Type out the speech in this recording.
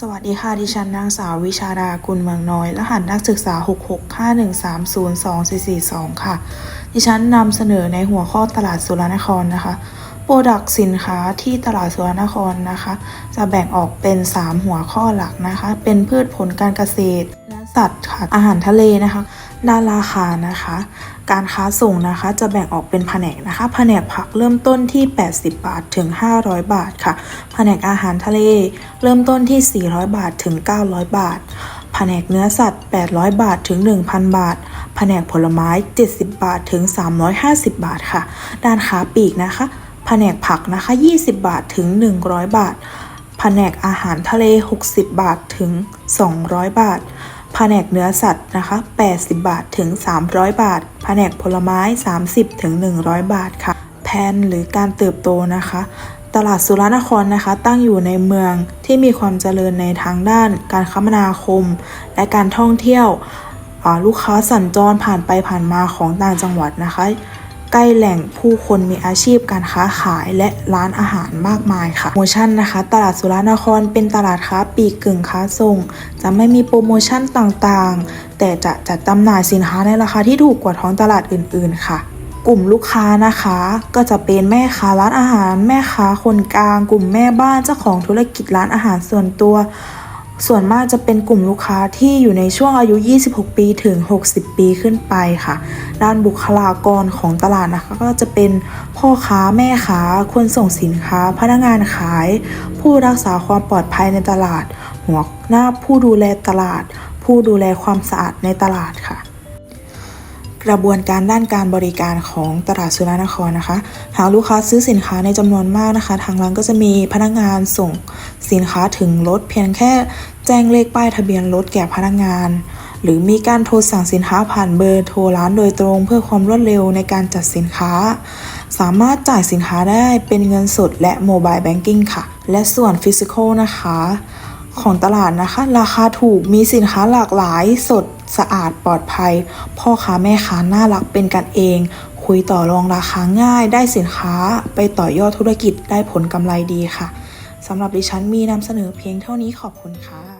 สวัสดีค่ะ ดิฉันนางสาววิชาดากุลเมืองน้อย รหัสนักศึกษา 665130242ค่ะ ดิฉันนำเสนอในหัวข้อตลาดสุรนครนะคะ โปรดักสินค้าที่ตลาดสุรนครนะคะ จะแบ่งออกเป็น 3 หัวข้อหลักนะคะ เป็นพืชผลการเกษตรเนื้อสัตว์ค่ะอาหารทะเลนะคะด้านราคานะคะ การค้าส่งนะคะจะแบ่งออกเป็นแผนกนะคะ แผนกผักเริ่มต้นที่ 80 บาทถึง 500 บาทค่ะ แผนกอาหารทะเล เริ่มต้นที่ 400 บาทถึง 900 บาท แผนกเนื้อสัตว์ 800 บาทถึง 1,000 บาท แผนกผลไม้ 70 บาทถึง 350 บาทค่ะ ด้านค้าปลีกนะคะ นกผักนะคะ 20 บาทถึง 100 บาท แผนกอาหารทะเล 60 บาทถึง 200 บาท แผนกเนื้อสัตว์นะคะ 80 บาทถึง 300 บาท แผนกผลไม้ 30 ถึง 100 บาทค่ะแผนหรือการเติบโตนะคะ ตลาดสุรนครนะคะ ตั้งอยู่ในเมืองที่มีความเจริญในทางด้าน การคมนาคม และการท่องเที่ยวลูกค้าสัญจรผ่านไปผ่านมาของต่างจังหวัดนะคะ ใกล้แหล่งผู้คนมีอาชีพการค้าขายและร้านอาหารมากมายค่ะโปรโมชั่นนะคะ ตลาดสุรานครเป็นตลาดค้าปีกกึ่งค้าส่ง จะไม่มีโปรโมชั่นต่างๆ แต่จะจัดจำหน่ายสินค้าในราคาที่ถูกกว่าท้องตลาดอื่น ๆ ค่ะกลุ่มลูกค้านะคะก็จะเป็นแม่ค้าร้านอาหาร แม่ค้าคนกลาง กลุ่มแม่บ้านเจ้าของธุรกิจร้านอาหารส่วนตัว ส่วนมากจะเป็นกลุ่มลูกค้าที่อยู่ในช่วงอายุ 26 ปีถึง 60 ปีขึ้นไปค่ะ ด้านบุคลากรของตลาดนะคะ ก็จะเป็นพ่อค้าแม่ค้าคนส่งสินค้า พนักงานขาย ผู้รักษาความปลอดภัยในตลาด หัวหน้าผู้ดูแลตลาด ผู้ดูแลความสะอาดในตลาดค่ะกระบวนการด้านการบริการของตลาดสุรานครนะคะ หากลูกค้าซื้อสินค้าในจำนวนมากนะคะ ทางร้านก็จะมีพนักงานส่งสินค้าถึงรถเพียงแค่แจ้งเลขป้ายทะเบียนรถแก่พนักงาน หรือมีการโทรสั่งสินค้าผ่านเบอร์โทรร้านโดยตรงเพื่อความรวดเร็วในการจัดสินค้า สามารถจ่ายสินค้าได้เป็นเงินสดและโมบายแบงกิ้งค่ะ และส่วนฟิสิกอลนะคะ ของตลาดนะคะ ราคาถูกมีสินค้าหลากหลายสดสะอาดปลอดภัย พ่อค้าแม่ค้าน่ารักเป็นกันเอง คุยต่อรองราคาง่ายได้สินค้าไปต่อยอดธุรกิจได้ผลกำไรดีค่ะสำหรับดิฉันมีนำเสนอเพียงเท่านี้ขอบคุณค่ะ